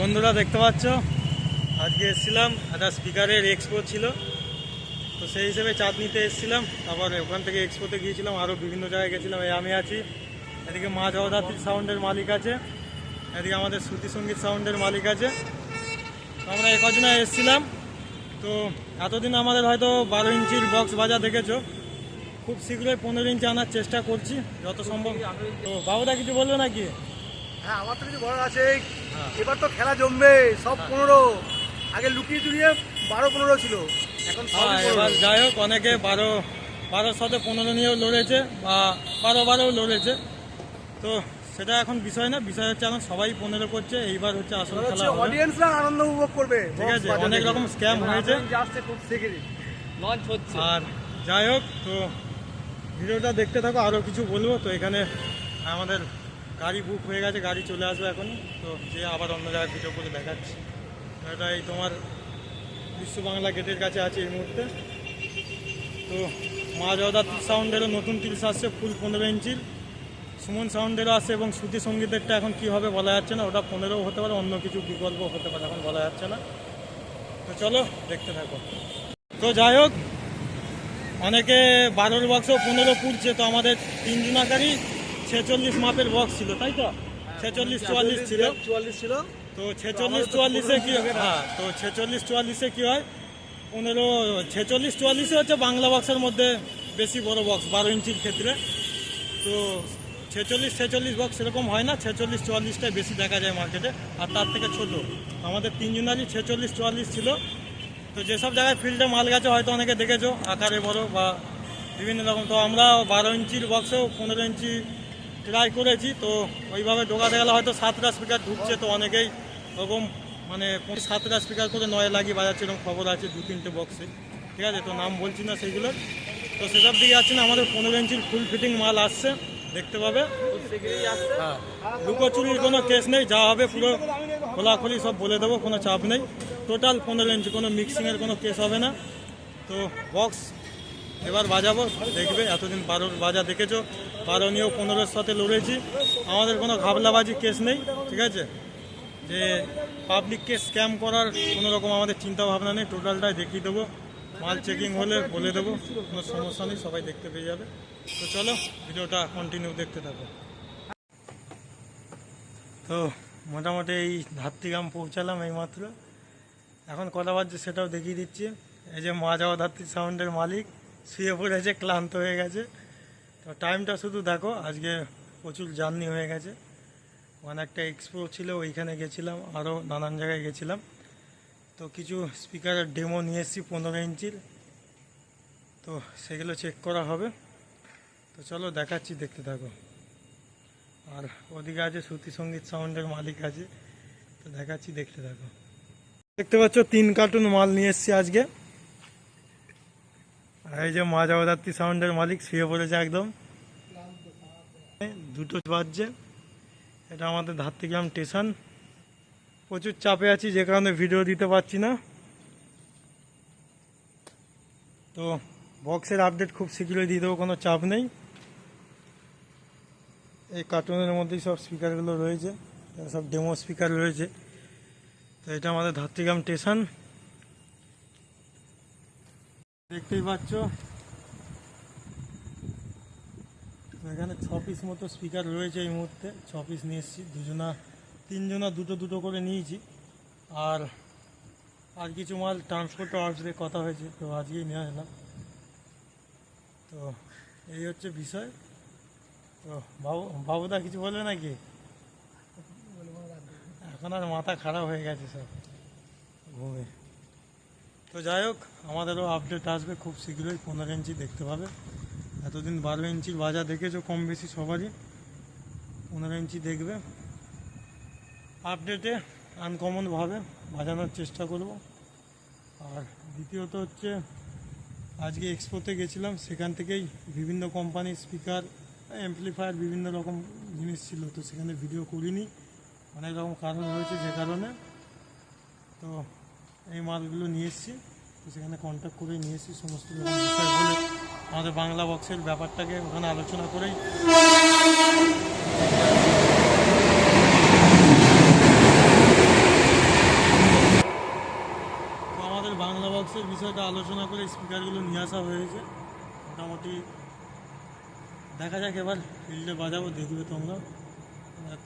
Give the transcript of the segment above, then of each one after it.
বন্ধুরা, দেখতে পাচ্ছ? আজকে এসেছিলাম, একটা স্পিকারের এক্সপো ছিল। তো সেই হিসেবে চাঁদনিতে এসেছিলাম। তারপর ওখান থেকে এক্সপোতে গিয়েছিলাম আরও বিভিন্ন জায়গায় গেছিলাম। এই আমি আছি। এদিকে মা জগদ্ধাত্রী সাউন্ডের মালিক আছে। এদিকে আমাদের শ্রুতি সংগীত সাউন্ডের মালিক আছে। তো আমরা একজনে এসেছিলাম। তো এতদিন আমাদের হয়তো বারো ইঞ্চির বক্স বাজা দেখেছ। খুব শীঘ্রই পনেরো ইঞ্চি আনার চেষ্টা করছি, যত সম্ভব। তো বাবুদা, কিছু বলবে নাকি? হ্যাঁ আমার তো কিছু বলার আছে। এবার তো খেলা জমবে সব পনেরো। আগে লুকিয়ে চুরিয়ে বারো পনেরো ছিল। এখন হ্যাঁ এবার যাই হোক অনেকে বারো বারো সাথে পনেরো নিয়েও লড়েছে বা বারো বারোও লড়েছে। তো সেটা এখন বিষয় না বিষয় হচ্ছে এখন সবাই পনেরো করছে এইবার হচ্ছে আসল খেলা অডিয়েন্সরা আনন্দ উপভোগ করবে। ঠিক আছে অনেক রকম স্ক্যাম হয়েছে। আসছে খুব শিগগিরই। লঞ্চ হচ্ছে। আর যাই হোক তো ভিডিওটা দেখতে থাকো আরও কিছু বলব। তো এখানে আমাদের গাড়ি বুক হয়ে গেছে, গাড়ি চলে আসবে এখনই। তো যে আবার অন্য জায়গায় ভিডিও করে দেখাচ্ছি। এটা এই তোমার বিশ্ব বাংলা গেটের কাছে আছে এই মুহূর্তে। তো মা জগদ্ধাত্রী সাউন্ডেরও নতুন তিরিশ আসছে ফুল পনেরো ইঞ্চির। সুমন সাউন্ডেরও আসছে এবং শ্রুতি সঙ্গীতেরটা এখন কী হবে বলা যাচ্ছে না। ওটা পনেরোও হতে পারে, অন্য কিছু বিকল্প হতে পারে, এখন বলা যাচ্ছে না। তো চলো, দেখতে থাকো। তো যাই হোক, অনেকে বারোর বক্সও পনেরো পুড়ছে, তো আমাদের তিনজন আকারই ছেচল্লিশ মাপের বক্স ছিল তাই তো? ছেচল্লিশ চুয়াল্লিশ ছিল। চুয়াল্লিশ ছিল। তো ছেচল্লিশ চুয়াল্লিশে কি হ্যাঁ? তো ছেচল্লিশ চুয়াল্লিশে কি হয়? পনেরো ছেচল্লিশ চুয়াল্লিশে হচ্ছে বাংলা বক্সের মধ্যে বেশি বড় বক্স বারো ইঞ্চির ক্ষেত্রে। তো ছেচল্লিশ ছেচল্লিশ বক্স সেরকম হয় না ছেচল্লিশ চুয়াল্লিশটাই বেশি দেখা যায় মার্কেটে আর তার থেকে ছোট। আমাদের তিনজনারই ছেচল্লিশ চুয়াল্লিশ ছিল। তো যেসব জায়গায় ফিল্ডে মাল গেছে হয়তো অনেকে দেখেছ আকারে বড় বা বিভিন্ন রকম। তো আমরা বারো ইঞ্চির বক্সেও পনেরো ইঞ্চি ট্রাই করেছি তো ওইভাবে ঢোকাতে গেলে হয়তো সাতটা স্পিকার ঢুকছে তো অনেকেই। ওরকম মানে সাতটা স্পিকার করে নয় লাগিয়ে বাজাচ্ছে এরকম খবর আছে দু তিনটে বক্সে ঠিক আছে তো নাম বলছি না সেইগুলোর তো সেসব দিকে যাচ্ছে না আমাদের পনেরো ইঞ্চির ফুল ফিটিং মাল আসছে দেখতে পাবে। হ্যাঁ। লুকোচুরির কোনো কেস নেই যা হবে পুরো খোলাখুলি সব বলে দেবো কোনো চাপ নেই। টোটাল পনেরো ইঞ্চি কোনো মিক্সিংয়ের কোনো কেস হবে না। তো বক্স এবার বাজাবো, দেখবে, এতদিন বারোর বাজা দেখেছ, বারো নিয়েও পনেরোর সাথে লড়েছি। আমাদের কোনো ঘাবলাবাজি কেস নেই, ঠিক আছে? যে পাবলিককে স্ক্যাম করার কোনো রকম আমাদের চিন্তা ভাবনা নেই টোটালটাই দেখিয়ে দেবো। মাল চেকিং হলে বলে দেবো, কোনো সমস্যা নেই, সবাই দেখতে পেয়ে যাবে। তো চলো, ভিডিওটা কন্টিনিউ দেখতে থাকো। তো মোটামুটি এই ধাত্রীগ্রাম পৌঁছালাম এইমাত্র। এখন কথা বাজছে সেটাও দেখিয়ে দিচ্ছি। এই যে মা যাওয়া ধাত্রী সাউন্ডের মালিক শুয়ে পড়েছে, ক্লান্ত হয়ে গেছে। তো টাইমটা শুধু দেখো, আজকে প্রচুর জার্নি হয়ে গেছে। ওখানে একটা এক্সপো ছিল, ওইখানে গেছিলাম আরও নানান জায়গায় গেছিলাম। তো কিছু স্পিকারের ডেমো নিয়ে এসেছি পনেরো ইঞ্চির। তো সেগুলো চেক করা হবে। তো চলো দেখাচ্ছি, দেখতে থাকো। আর ওদিকে আছে শ্রুতি সংগীত সাউন্ডের মালিক আছে। তো দেখাচ্ছি, দেখতে থাকো। দেখতে পাচ্ছ, তিন কার্টুন মাল নিয়ে এসেছি আজকে। এই যে মা জগদ্ধাত্রী সাউন্ডের মালিক, শুয়ে পড়েছে একদম। দুটো বাজছে। এটা আমাদের ধাত্রীগ্রাম স্টেশন। প্রচুর চাপে আছি, যে কারণে ভিডিও দিতে পারছি না। তো বক্সের আপডেট খুব শীঘ্রই দিয়ে দেবো, কোনো চাপ নেই। এই কার্টুনের মধ্যেই সব স্পিকারগুলো রয়েছে। সব ডেমো স্পিকার রয়েছে। তো এটা আমাদের ধাত্রীগ্রাম স্টেশন। দেখতেই পাচ্ছ। এখানে ছ পিস মতো স্পিকার রয়েছে এই মুহূর্তে। ছ পিস নিয়ে এসেছি, দুজনা, তিনজনা দুটো দুটো করে নিয়েছি। আর আর কিছু মাল ট্রান্সপোর্টও আসবে কথা হয়েছে, তো আজকেই নিয়ে আসলাম তো, এই হচ্ছে বিষয়। তো, বাবু, বাবুদা কিছু বলবে নাকি? এখন আর মাথা খারাপ হয়ে গেছে সব। ঘুমে। তো যাই হোক, আমাদেরও আপডেট আসবে খুব শীঘ্রই, পনেরো ইঞ্চি দেখতে পাবে। এতদিন বারো ইঞ্চির বাজার দেখেছ কম বেশি সবারই। পনেরো ইঞ্চি দেখবে। আপডেটে আনকমনভাবে বাজানোর চেষ্টা করব। আর দ্বিতীয়ত হচ্ছে, আজকে এক্সপোতে গেছিলাম, সেখান থেকেই বিভিন্ন কোম্পানির স্পিকার অ্যাম্পলিফায়ার বিভিন্ন রকম জিনিস ছিল, তো সেখানে ভিডিও করিনি। অনেক রকম কারণ রয়েছে যে কারণে। তো এই মালগুলো নিয়ে এসেছি। তো সেখানে কন্ট্যাক্ট করে নিয়ে এসেছি সমস্ত বিষয়গুলো আমাদের বাংলা বক্সের ব্যাপারটাকে ওখানে আলোচনা করেই। আমাদের বাংলা বক্সের বিষয়টা আলোচনা করে স্পিকারগুলো নিয়ে আসা হয়েছে মোটামুটি দেখা যাক এবার ফিল্ডে বাজাবো, দেখবে তোমরা।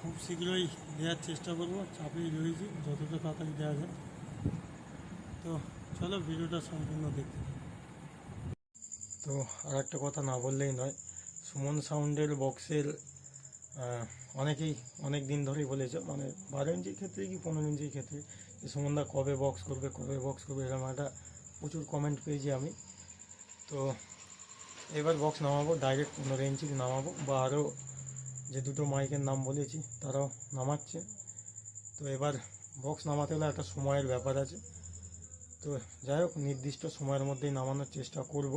খুব শীঘ্রই দেওয়ার চেষ্টা করব, চাপেই রয়েছি, যতটা তাড়াতাড়ি দেওয়া যায়। তো চলো ভিডিওটা সম্পূর্ণ দেখতে তো আর একটা কথা না বললেই নয়, সুমন সাউন্ডের বক্সের অনেকেই অনেক দিন ধরেই বলেছে মানে বারো ইঞ্চির ক্ষেত্রে কি পনেরো ইঞ্চির ক্ষেত্রে? যে সুমনদা কবে বক্স করবে, কবে বক্স করবে, এরকম একটা প্রচুর কমেন্ট পেয়েছি আমি। তো এবার বক্স নামাবো ডাইরেক্ট পনেরো ইঞ্চির নামাবো, বা আরও যে দুটো মাইকের নাম বলেছি, তারাও নামাচ্ছে। তো এবার বক্স নামাতে হলে একটা সময়ের ব্যাপার আছে। তো যাই হোক, নির্দিষ্ট সময়ের মধ্যেই নামানোর চেষ্টা করব।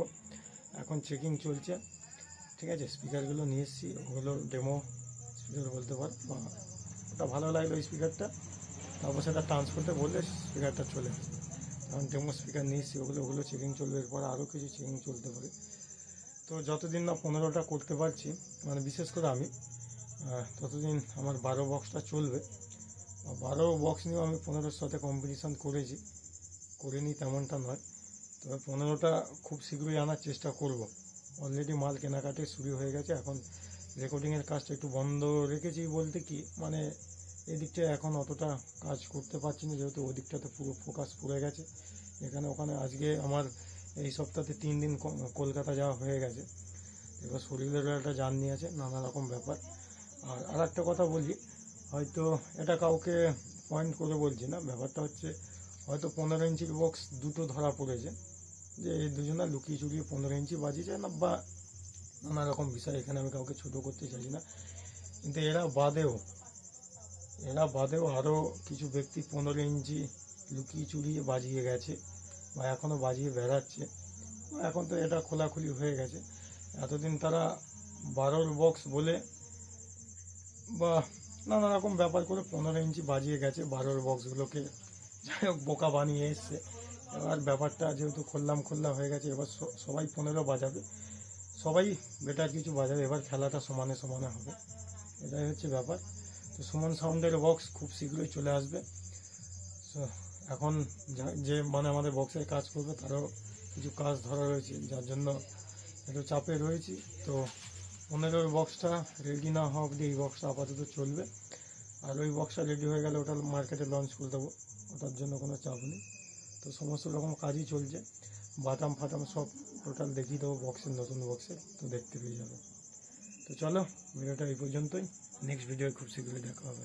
এখন চেকিং চলছে। ঠিক আছে স্পিকারগুলো নিয়ে এসেছি। ওগুলো ডেমো স্পিকার বলতে পার। বা ওটা ভালো লাগল ওই স্পিকারটা তারপর সেটা ট্রান্স করতে বললে স্পিকারটা চলে এখন ডেমো স্পিকার নিয়ে এসেছি, ওগুলো ওগুলো চেকিং চলবে। এরপর আরও কিছু চেকিং চলতে পারে। তো যতদিন না পনেরোটা করতে পারছি মানে বিশেষ করে আমি ততদিন আমার বারো বক্সটা চলবে। বারো বক্স নিয়েও আমি পনেরোর সাথে কম্পিটিশান করেছি। করিনি তেমনটা নয়। তবে পনেরোটা খুব শীঘ্রই আনার চেষ্টা করব। অলরেডি মাল কেনাকাটি শুরু হয়ে গেছে। এখন রেকর্ডিংয়ের কাজটা একটু বন্ধ রেখেছি বলতে কি মানে এদিকটা এখন অতটা কাজ করতে পারছি না, যেহেতু ওই দিকটাতে পুরো ফোকাস পড়ে গেছে। এখানে ওখানে আজকে আমার এই সপ্তাহে তিন দিন কলকাতা যাওয়া হয়ে গেছে। এবার শরীরেরও একটা জার্নি আছে, নানা রকম ব্যাপার। আর আর একটা কথা বলি, হয়তো এটা কাউকে পয়েন্ট করে বলছি না। ব্যাপারটা হচ্ছে হয়তো পনেরো ইঞ্চির বক্স দুটো ধরা পড়েছে, যে এই দুজনা লুকিয়ে চুরিয়ে পনেরো ইঞ্চি বাজিয়েছে না, বা নানা রকম বিষয়, এখানে আমি কাউকে ছোটো করতে চাইছি না। কিন্তু এরা বাদেও এরা বাদেও আরও কিছু ব্যক্তি পনেরো ইঞ্চি লুকিয়ে চুরিয়ে বাজিয়ে গেছে, বা এখনও বাজিয়ে বেড়াচ্ছে। এখন তো এটা খোলাখুলি হয়ে গেছে। এতদিন তারা বারোর বক্স বলে, বা নানা রকম ব্যাপার করে পনেরো ইঞ্চি বাজিয়ে গেছে বারোর বক্সগুলোকে যাই হোক বোকা বানিয়ে এসছে। এবার ব্যাপারটা যেহেতু খুললাম খুল্লা হয়ে গেছে, এবার সবাই পনেরো বাজাবে। সবাই বেটার কিছু বাজাবে, এবার খেলাটা সমানে সমানে হবে। এটাই হচ্ছে ব্যাপার। তো সুমন সাউন্ডের বক্স খুব শীঘ্রই চলে আসবে। এখন যা- মানে আমাদের বক্সের কাজ করবে, তারও কিছু কাজ ধরা রয়েছে। যার জন্য একটু চাপে রয়েছি। তো পনেরোর বক্সটা রেডি না হওয়া অবধি এই বক্সটা আপাতত চলবে। আর ওই বক্সটা রেডি হয়ে গেলে ওটা মার্কেটে লঞ্চ করে দেবো। ওটার জন্য কোনো চাপ নেই। তো সমস্ত রকম কাজই চলছে। বাদাম ফাটাম সব টোটাল দেখিয়ে দেবো বক্সের নতুন বক্সে তো দেখতে পেয়ে যাবে। তো চলো ভিডিওটা এই পর্যন্তই। নেক্সট ভিডিও খুব শীঘ্রই দেখা হবে।